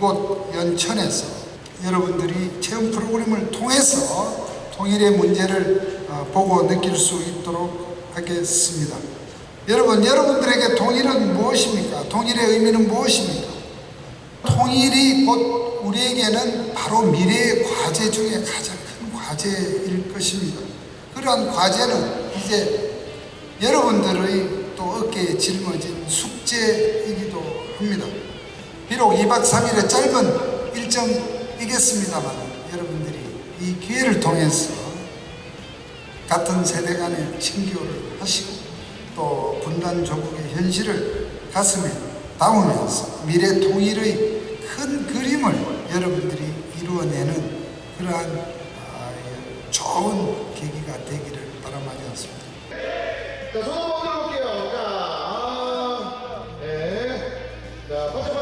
이곳 연천에서 여러분들이 체험 프로그램을 통해서 통일의 문제를 어, 보고 느낄 수 있도록 하겠습니다. 여러분, 여러분들에게 통일은 무엇입니까? 통일의 의미는 무엇입니까? 통일이 곧 우리에게는 바로 미래의 과제 중에 가장 큰 과제일 것입니다. 그러한 과제는 이제 여러분들의 또 어깨에 짊어진 숙제이기도 합니다. 비록 2박 3일의 짧은 일정이겠습니다만 여러분들이 이 기회를 통해서 같은 세대 간의 친교를 하시고 또 분단 조국의 현실을 가슴에 담으면서 미래 통일의 큰 그림을 여러분들이 이루어내는 그러한 아, 예, 좋은 계기가 되기를 바라마지 않습니다. 자, 손 한번 들어볼게요. 자, 아, 네. 자,